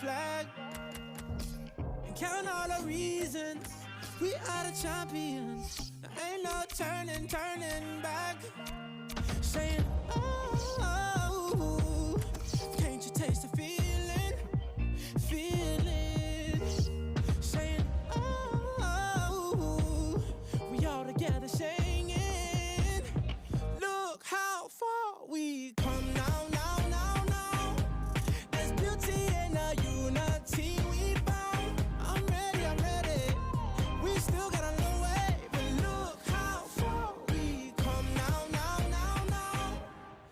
flag and count all the reasons we are the champions. There ain't no turning, turning back. Saying, oh, can't you taste the feeling?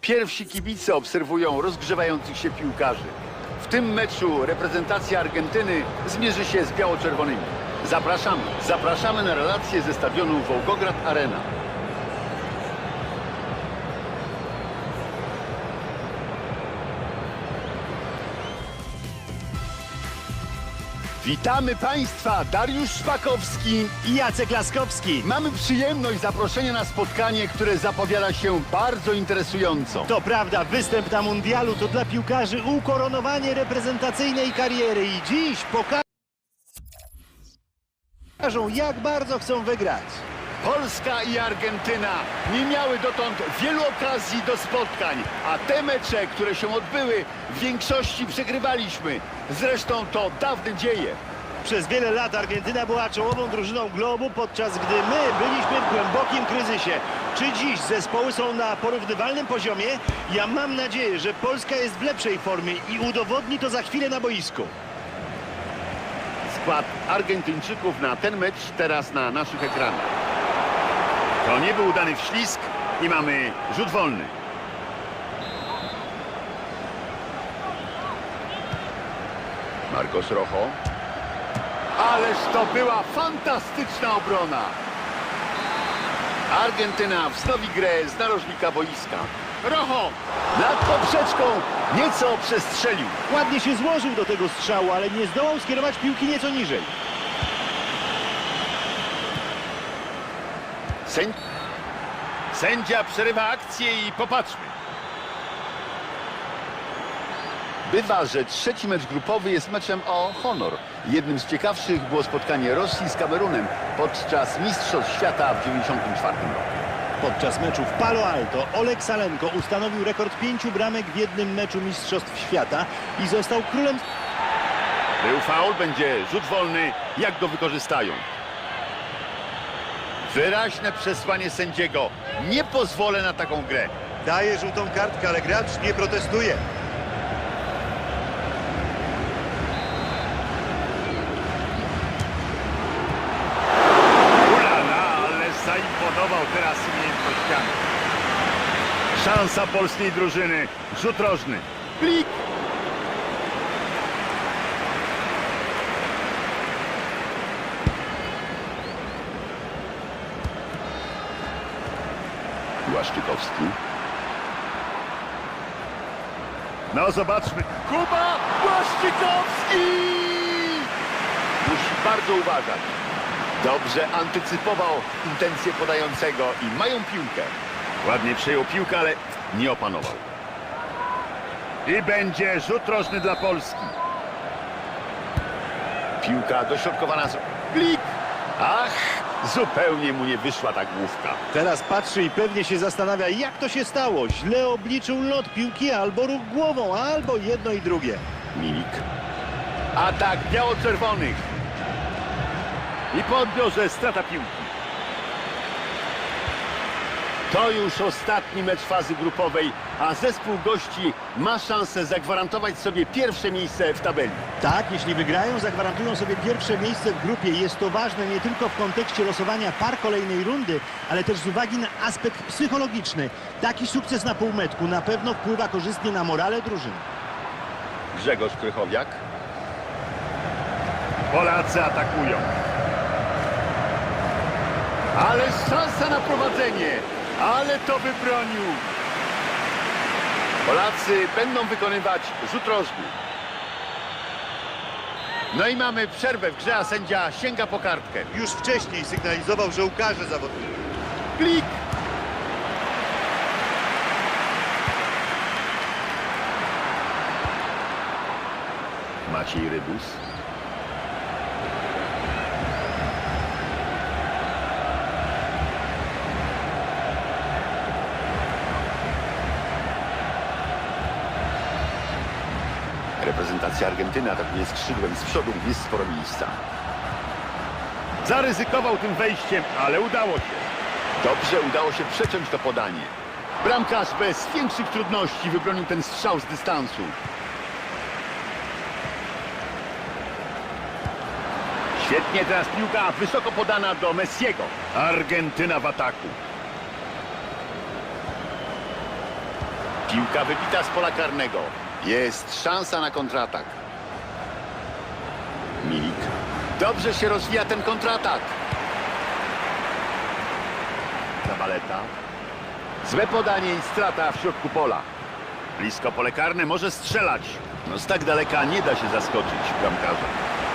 Pierwsi kibice obserwują rozgrzewających się piłkarzy. W tym meczu reprezentacja Argentyny zmierzy się z biało-czerwonymi. Zapraszamy, zapraszamy na relacje ze stadionu Wołgograd Arena. Witamy Państwa, Dariusz Szpakowski. i Jacek Laskowski. Mamy przyjemność zaproszenia na spotkanie, które zapowiada się bardzo interesująco. To prawda, występ na mundialu to dla piłkarzy ukoronowanie reprezentacyjnej kariery i dziś pokażą jak bardzo chcą wygrać. Polska i Argentyna nie miały dotąd wielu okazji do spotkań, a te mecze, które się odbyły, w większości przegrywaliśmy. Zresztą to dawne dzieje. Przez wiele lat Argentyna była czołową drużyną globu, podczas gdy my byliśmy w głębokim kryzysie. Czy dziś zespoły są na porównywalnym poziomie? Ja mam nadzieję, że Polska jest w lepszej formie i udowodni to za chwilę na boisku. Skład Argentyńczyków na ten mecz teraz na naszych ekranach. To nie był udany wślizg i mamy rzut wolny. Marcos Rojo. Ależ to była fantastyczna obrona. Argentyna wznowi grę z narożnika boiska. Rojo nad poprzeczką nieco przestrzelił. Ładnie się złożył do tego strzału, ale nie zdołał skierować piłki nieco niżej. Sęd... Sędzia przerywa akcję i popatrzmy. Bywa, że trzeci mecz grupowy jest meczem o honor. Jednym z ciekawszych było spotkanie Rosji z Kamerunem podczas Mistrzostw Świata w 1994 roku. Podczas meczu w Palo Alto Oleg Salenko ustanowił rekord pięciu bramek w jednym meczu Mistrzostw Świata i został królem Był faul, będzie rzut wolny, jak go wykorzystają. Wyraźne przesłanie sędziego. Nie pozwolę na taką grę. Daje żółtą kartkę, ale gracz nie protestuje. Ulala, ale zaimponował teraz umiejętnościami. Szansa polskiej drużyny. Rzut rożny. Klik! Łaszczykowski. No zobaczmy. Kuba Błaszczykowski! Musi bardzo uważać. Dobrze antycypował intencje podającego i mają piłkę. Ładnie przejął piłkę, ale nie opanował. I będzie rzut rożny dla Polski. Piłka dośrodkowana z... Klik! Ach, zupełnie mu nie wyszła ta główka. Teraz patrzy i pewnie się zastanawia, jak to się stało. Źle obliczył lot piłki albo ruch głową, albo jedno i drugie. Milik. Atak biało-czerwonych. I po odbiorze strata piłki. To już ostatni mecz fazy grupowej, a zespół gości ma szansę zagwarantować sobie pierwsze miejsce w tabeli. Tak, jeśli wygrają, zagwarantują sobie pierwsze miejsce w grupie. Jest to ważne nie tylko w kontekście losowania par kolejnej rundy, ale też z uwagi na aspekt psychologiczny. Taki sukces na półmetku na pewno wpływa korzystnie na morale drużyny. Grzegorz Krychowiak. Polacy atakują. Ale szansa na prowadzenie. Ale to wybronił. Polacy będą wykonywać rzut rożny. No i mamy przerwę w grze, a sędzia sięga po kartkę. Już wcześniej sygnalizował, że ukaże zawodnika. Klik! Maciej Maciej Rybus. Reprezentacja Argentyny atakuje skrzydłem z przodu, jest sporo miejsca. Zaryzykował tym wejściem, ale udało się. Dobrze udało się przeciąć to podanie. Bramkarz bez większych trudności wybronił ten strzał z dystansu. Świetnie teraz piłka wysoko podana do Messiego. Argentyna w ataku. Piłka wybita z pola karnego. Jest szansa na kontratak. Milik. Dobrze się rozwija ten kontratak. Zabaleta. Złe podanie i strata w środku pola. Blisko pole karne może strzelać. No z tak daleka nie da się zaskoczyć bramkarza.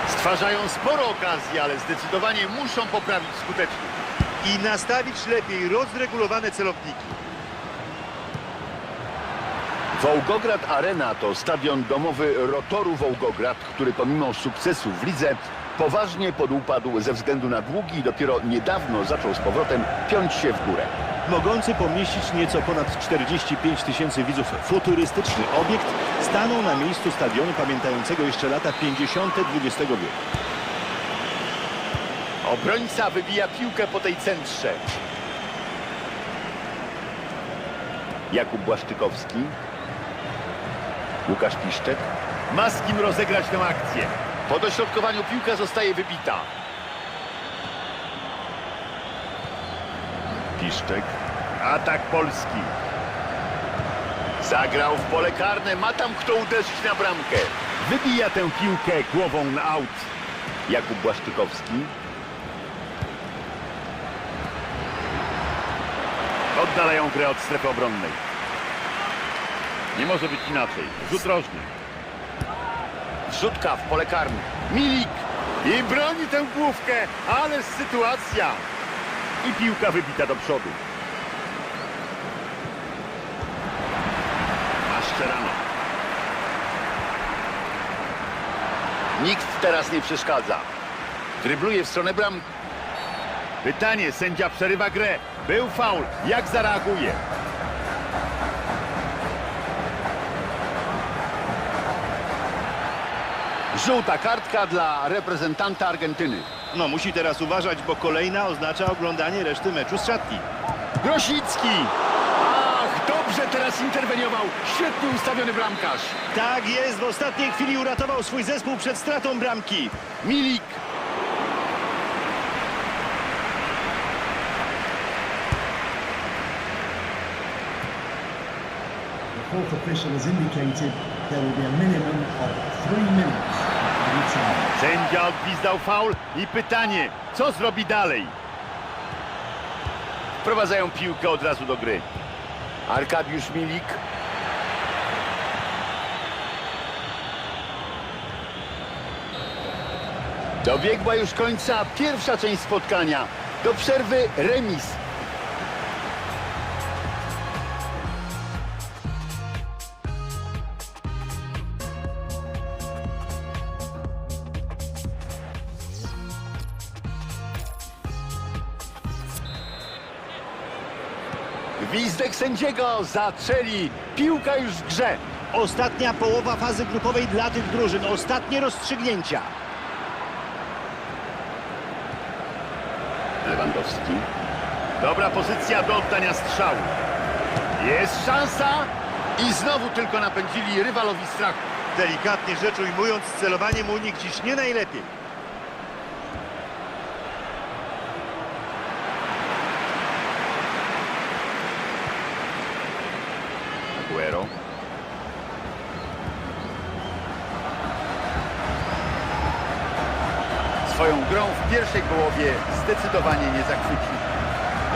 Stwarzają sporo okazji, ale zdecydowanie muszą poprawić skuteczność. I nastawić lepiej rozregulowane celowniki. Wołgograd Arena to stadion domowy Rotoru Wołgograd, który pomimo sukcesu w lidze poważnie podupadł ze względu na długi i dopiero niedawno zaczął z powrotem piąć się w górę. Mogący pomieścić nieco ponad 45 tysięcy widzów futurystyczny obiekt stanął na miejscu stadionu pamiętającego jeszcze lata 50. XX wieku. Obrońca wybija piłkę po tej centrze. Jakub Błaszczykowski. Łukasz Piszczek. Ma z kim rozegrać tę akcję. Po dośrodkowaniu piłka zostaje wybita. Piszczek. Atak Polski. Zagrał w pole karne. Ma tam kto uderzyć na bramkę. Wybija tę piłkę głową na aut. Jakub Błaszczykowski. Oddalają grę od strefy obronnej. Nie może być inaczej. Rzut rożny. Wrzutka w pole karne. Milik i broni tę główkę, ale sytuacja. I piłka wybita do przodu. Maszczerano. Nikt teraz nie przeszkadza. Drybluje w stronę bram. Pytanie, sędzia przerywa grę. Był faul. Jak zareaguje? Żółta kartka dla reprezentanta Argentyny. No musi teraz uważać, bo kolejna oznacza oglądanie reszty meczu z szatni. Grosicki! Ach, dobrze teraz interweniował. Świetnie ustawiony bramkarz. Tak jest, w ostatniej chwili uratował swój zespół przed stratą bramki. Milik. The fourth official has indicated there will be a minimum of three minutes. Sędzia odgwizdał faul i pytanie, co zrobi dalej? Wprowadzają piłkę od razu do gry. Arkadiusz Milik. Dobiegła już końca pierwsza część spotkania. Do przerwy remis. Sędziego zaczęli. Piłka już w grze. Ostatnia połowa fazy grupowej dla tych drużyn. Ostatnie rozstrzygnięcia. Lewandowski. Dobra pozycja do oddania strzału. Jest szansa i znowu tylko napędzili rywalowi strachu. Delikatnie rzecz ujmując, z celowaniem u nich dziś nie najlepiej. Grą w pierwszej połowie zdecydowanie nie zachwycił.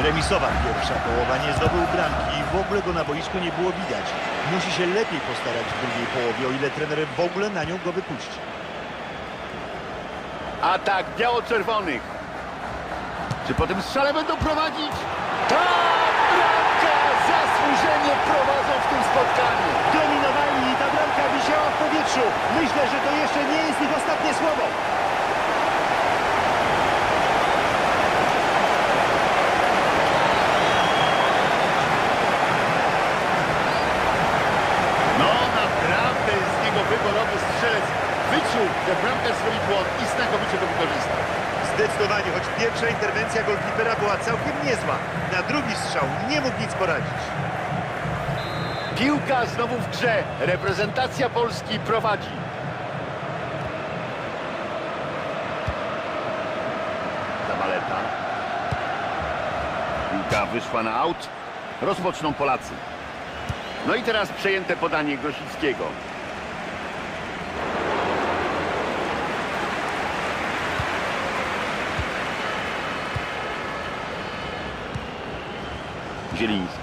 Remisowa pierwsza połowa nie zdobył bramki i w ogóle go na boisku nie było widać. Musi się lepiej postarać w drugiej połowie, o ile trener w ogóle na nią go wypuści. Atak biało-czerwonych. Czy po tym strzale będą prowadzić? Tak, bramka! Zasłużenie prowadzą w tym spotkaniu. Dominowali i ta bramka wisiała w powietrzu. Myślę, że to jeszcze nie jest ich ostatnie słowo. No naprawdę z niego wyborowy strzelec. Wyczuł, że bramkarz zrobi błąd i znakomicie go wykorzystał. Zdecydowanie, choć pierwsza interwencja golkipera była całkiem niezła. Na drugi strzał nie mógł nic poradzić. Piłka znowu w grze. Reprezentacja Polski prowadzi. Zabaleta. Piłka wyszła na aut. Rozpoczną Polacy. No i teraz przejęte podanie Grosickiego. Zieliński.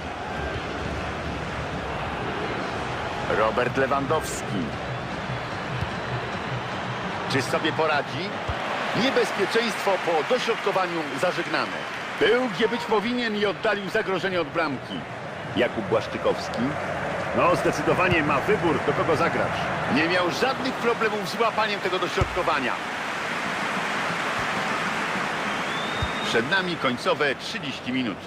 Robert Lewandowski. Czy sobie poradzi? Niebezpieczeństwo po dośrodkowaniu zażegnane. Był gdzie być powinien i oddalił zagrożenie od bramki. Jakub Błaszczykowski. No, zdecydowanie ma wybór, do kogo zagrać. Nie miał żadnych problemów z łapaniem tego dośrodkowania. Przed nami końcowe 30 minut.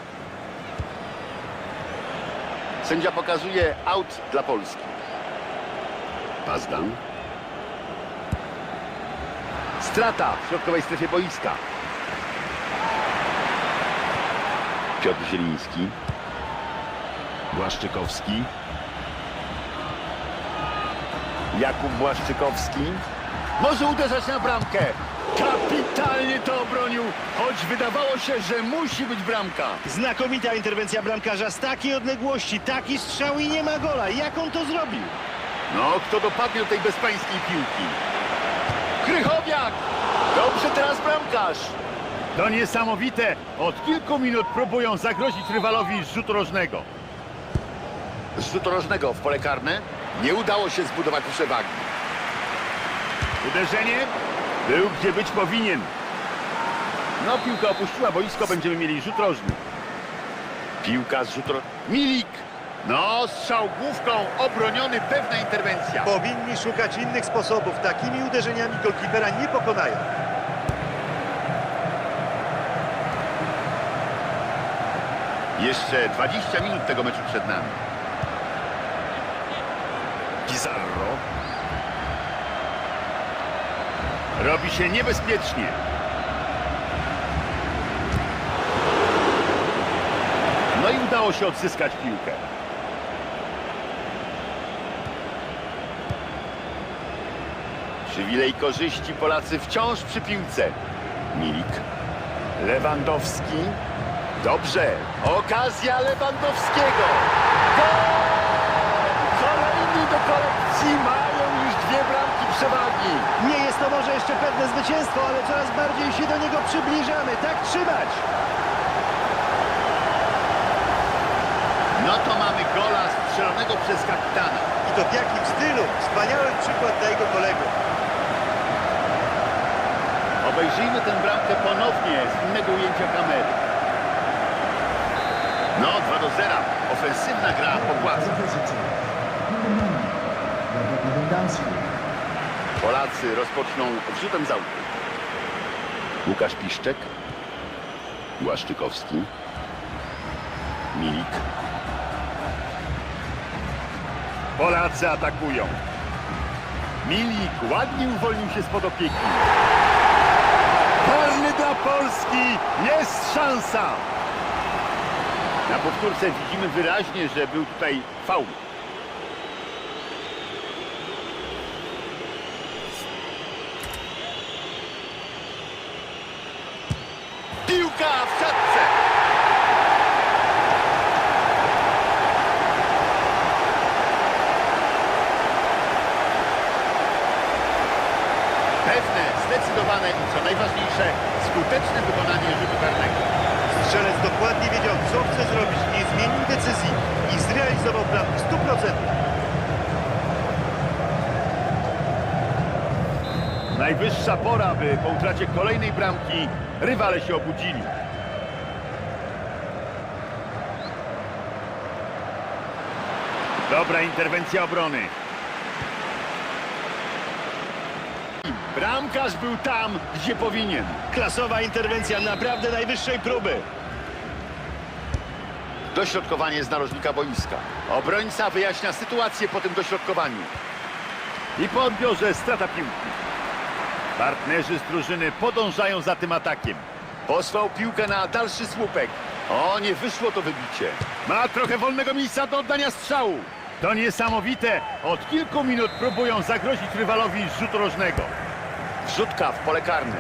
Sędzia pokazuje aut dla Polski. Pazdan. Strata w środkowej strefie boiska. Piotr Zieliński. Błaszczykowski. Jakub Błaszczykowski. Może uderzać na bramkę. Kapitalnie to obronił, choć wydawało się, że musi być bramka. Znakomita interwencja bramkarza z takiej odległości, taki strzał i nie ma gola. Jak on to zrobił? No, kto dopadnie do tej bezpańskiej piłki? Krychowiak! Dobrze teraz bramkarz! To niesamowite! Od kilku minut próbują zagrozić rywalowi z rzutu rożnego. Z rzutu rożnego w pole karne nie udało się zbudować przewagi. Uderzenie był gdzie być powinien. No, piłka opuściła boisko, będziemy mieli rzut rożny. Piłka z rzutu. Milik! No, strzał główką, obroniony, pewna interwencja. Powinni szukać innych sposobów. Takimi uderzeniami golkipera nie pokonają. Jeszcze 20 minut tego meczu przed nami. Pizarro. Robi się niebezpiecznie. No i udało się odzyskać piłkę. Przywilej korzyści Polacy wciąż przy piłce. Milik. Lewandowski. Dobrze. Okazja Lewandowskiego. Gol! Kolejny do kolekcji. Mają już dwie bramki przewagi. Nie jest to może jeszcze pewne zwycięstwo, ale coraz bardziej się do niego przybliżamy. Tak trzymać! No to mamy gola strzelonego przez kapitana. I to w jakim stylu? Wspaniały przykład dla jego kolegów. Obejrzyjmy tę bramkę ponownie z innego ujęcia kamery. No, 2 do 0. Ofensywna gra popłaca. Polacy rozpoczną wrzutem z. Łukasz Piszczek. Błaszczykowski. Milik. Polacy atakują. Milik ładnie uwolnił się spod opieki. Polski! Jest szansa! Na powtórce widzimy wyraźnie, że był tutaj faul. Piłka w siatce! Pewne, i co najważniejsze, skuteczne wykonanie rzutu karnego. Strzelec dokładnie wiedział, co chce zrobić, nie zmienił decyzji i zrealizował plan w 100%. Najwyższa pora, by po utracie kolejnej bramki rywale się obudzili. Dobra interwencja obrony. Bramkarz był tam, gdzie powinien. Klasowa interwencja, naprawdę najwyższej próby. Dośrodkowanie z narożnika boiska. Obrońca wyjaśnia sytuację po tym dośrodkowaniu. I po odbiorze strata piłki. Partnerzy z drużyny podążają za tym atakiem. Posłał piłkę na dalszy słupek. O, nie wyszło to wybicie. Ma trochę wolnego miejsca do oddania strzału. To niesamowite. Od kilku minut próbują zagrozić rywalowi z rzutu rożnego. Wrzutka w pole karne.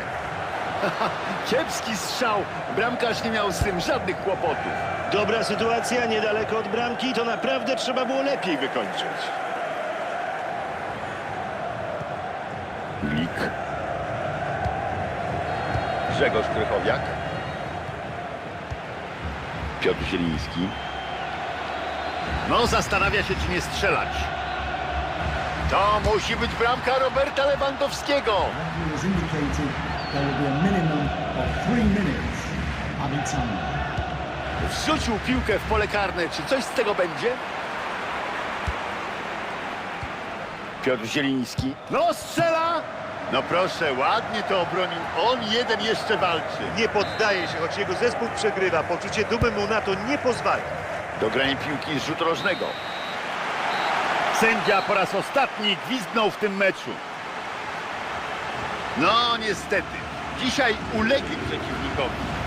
Kiepski strzał. Bramkarz nie miał z tym żadnych kłopotów. Dobra sytuacja, niedaleko od bramki, to naprawdę trzeba było lepiej wykończyć. Glik. Grzegorz Krychowiak. Piotr Zieliński. No, zastanawia się, czy nie strzelać. To musi być bramka Roberta Lewandowskiego. Wrzucił piłkę w pole karne. Czy coś z tego będzie? Piotr Zieliński. No, strzela! No proszę, ładnie to obronił. On jeden jeszcze walczy. Nie poddaje się, choć jego zespół przegrywa. Poczucie dumy mu na to nie pozwala. Dogranie piłki z rzutu rożnego. Sędzia po raz ostatni gwizdnął w tym meczu. No niestety, dzisiaj ulegli przeciwnikowi.